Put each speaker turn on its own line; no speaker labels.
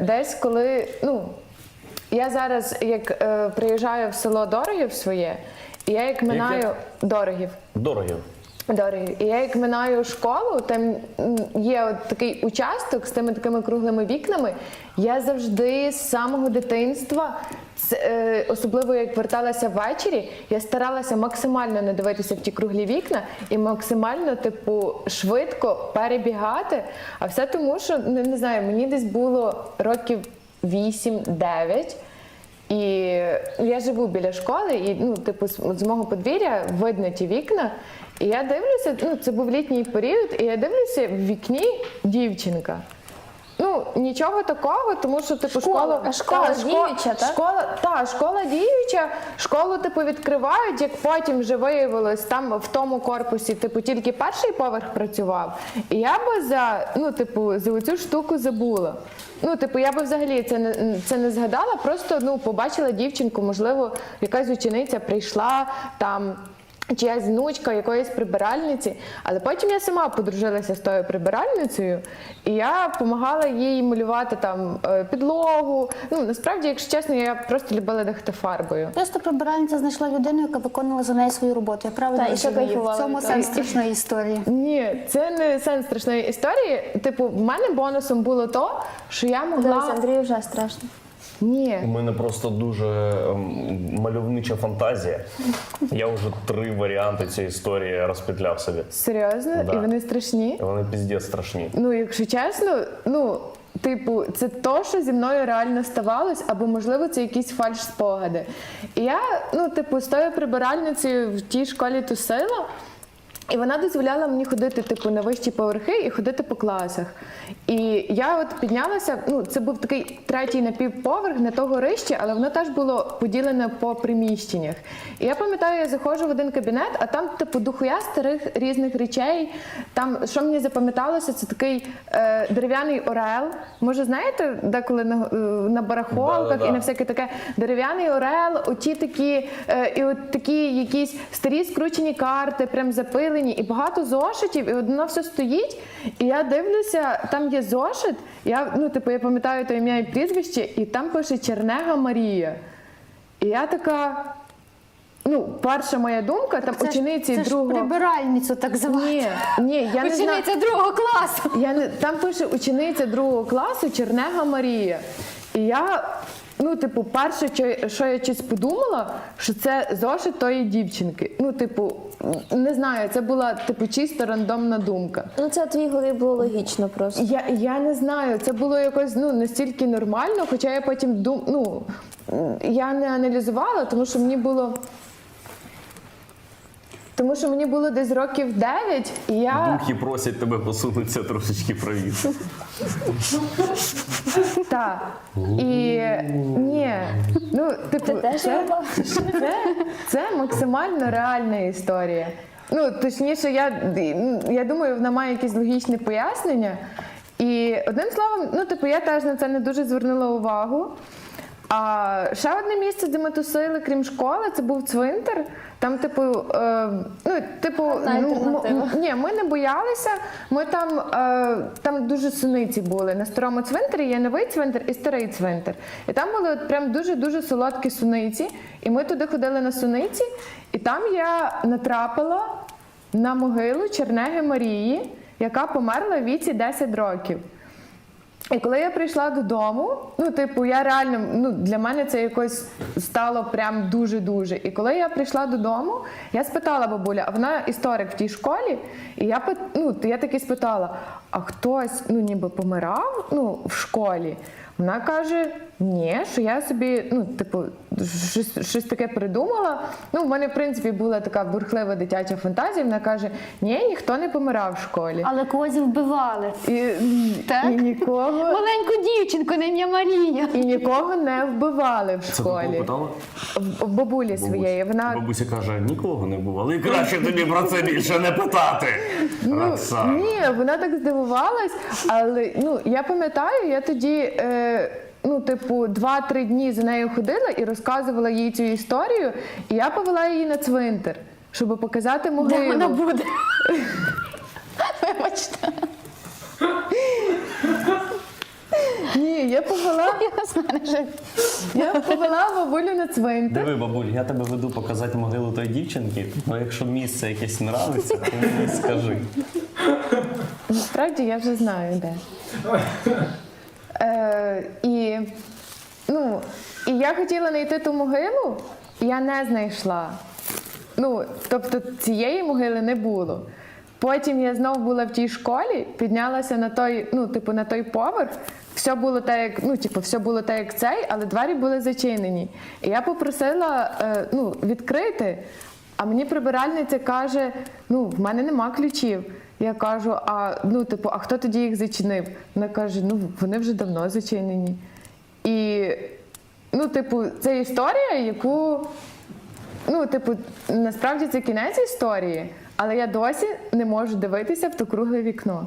десь коли, ну, я зараз як е, приїжджаю в село Дорогів своє, і я як минаю Дорогів.
Дорогів.
Дорогів. І я як минаю школу, там є от такий участок з тими такими круглими вікнами. Я завжди з самого дитинства, особливо як верталася ввечері, я старалася максимально не дивитися в ті круглі вікна і максимально, типу, швидко перебігати. А все тому, що ну, не знаю, мені десь було років 8-9. І я живу біля школи, і ну, типу, з мого подвір'я видно ті вікна. І я дивлюся, ну це був літній період, і я дивлюся в вікні дівчинка. Ну, нічого такого, тому що типу
Школа.
школа,
школа діюча, так?
Школа, та, школа діюча, школу типу відкривають, як потім вже виявилось, там в тому корпусі, типу, тільки перший поверх працював. І я би за ну, типу, за оцю штуку забула. Ну, типу, я би взагалі це не це не згадала, просто ну побачила дівчинку, можливо, якась учениця прийшла там. Чиясь внучка якоїсь прибиральниці, але потім я сама подружилася з тою прибиральницею, і я допомагала їй малювати там е, підлогу. Ну насправді, якщо чесно, я просто любила дихати фарбою.
Просто прибиральниця знайшла людину, яка виконувала за неї свою роботу. Я правильно
Та,
розумію? В цьому
від
сенс страшної історії.
Ні, це не сенс страшної історії. Типу, в мене бонусом було то, що я
Дивись,
могла.
Андрію вже страшно.
Ні,
У мене просто дуже ем, мальовнича фантазія. Я вже три варіанти цієї історії розпетляв собі.
серйозно,
Да.
і вони страшні.
Вони піздець страшні.
Ну, якщо чесно, ну. Типу, це то, що зі мною реально ставалось, або можливо це якісь фальш спогади. І я, ну, типу, з тою прибиральницею в тій школі тусила, і вона дозволяла мені ходити, типу, на вищі поверхи і ходити по класах. І я от піднялася, ну, це був такий третій напівповерх, не то горище, але воно теж було поділене по приміщеннях. І я пам'ятаю, я заходжу в один кабінет, а там, типу, дохуя старих різних речей. Там, що мені запам'яталося, це такий е, дерев'яний орел. Може, знаєте, деколи на, е, на барахолках і на всяке таке дерев'яний орел, оті такі, е, і от такі якісь старі скручені карти, прям запилені, і багато зошитів, і воно все стоїть. І я дивлюся, там є зошит. Я, ну, типу, я пам'ятаю то ім'я і прізвище, і там пише Чернега Марія. І я така. Ну, перша моя думка, там
Це ж-
учениці
це ж
другого.
прибиральницю так звати.
Ні, ні, я не знаю.
Учениця другого класу.
Я не там пише учениця другого класу Чернега Марія. І я, ну, типу, перше, що, я щось подумала, що це зошит тої дівчинки. Ну, типу, не знаю, це була типу чисто рандомна думка.
Ну це в твоїй голові було логічно просто.
Я, я не знаю, це було якось ну настільки нормально, хоча я потім дум, ну, я не аналізувала, тому що мені було. Тому що мені було десь років 9, і я.
Духи просять тебе посунутися трошечки правіше.
Так. І ні, ну типу,
Ти теж
це,
його
це, це максимально реальна історія. Ну, точніше, я, я думаю, вона має якесь логічне пояснення. І одним словом, ну, типу, я теж на це не дуже звернула увагу. А ще одне місце, де ми тусили, крім школи, це був цвинтар. Там, типу, е, ну, типу, ну, м- ні, ми не боялися. Ми там, е, там дуже суниці були. На старому цвинтарі є новий цвинтар і старий цвинтар. І там були от прям дуже-дуже солодкі суниці. І ми туди ходили на суниці, і там я натрапила на могилу Чернеги Марії, яка померла в віці 10 років. І коли я прийшла додому, ну, типу, я реально, ну, для мене це якось стало прям дуже-дуже. І коли я прийшла додому, я спитала бабуля, а вона історик в тій школі, і я, ну, я таки спитала, а хтось, ну, ніби помирав ну, в школі? Вона каже, ні, що я собі, ну, типу, щось, щось таке придумала. Ну, в мене, в принципі, була така бурхлива дитяча фантазія. Вона каже, ні, ніхто не помирав в школі.
Але когось вбивали.
І,
Так?
і нікого.
Маленьку дівчинку на ім'я Марія.
І нікого не вбивали в
Це
школі.
питала?
В в бабулі своєї. Вона
Бабуся каже, нікого не бувало. І краще тобі про це більше не питати.
ну
Роксана.
ні, вона так здивувалась, але ну я пам'ятаю, я тоді. Е, Ну, типу, два-три дні за нею ходила і розказувала їй цю історію, і я повела її на цвинтар, щоб показати
Де вона буде? Вибачте.
Ні, я повела,
Я
я повела бабулю на цвинтар.
Диви, бабуль, я тебе веду показати могилу тої дівчинки, але якщо місце якесь нравиться, то мені скажи.
Насправді я вже знаю, де. Е, і, ну, і я хотіла знайти ту могилу, і я не знайшла. Ну, тобто цієї могили не було. Потім я знову була в тій школі, піднялася на той, ну, типу, на той поверх. Все було так, як, ну, типу, все було так, як цей, але двері були зачинені. І я попросила е, ну, відкрити, а мені прибиральниця каже: ну, в мене нема ключів. Я кажу, а ну, типу, а хто тоді їх зачинив? Вона каже: ну вони вже давно зачинені. І ну, типу, це історія, яку ну, типу, насправді це кінець історії, але я досі не можу дивитися в то кругле вікно.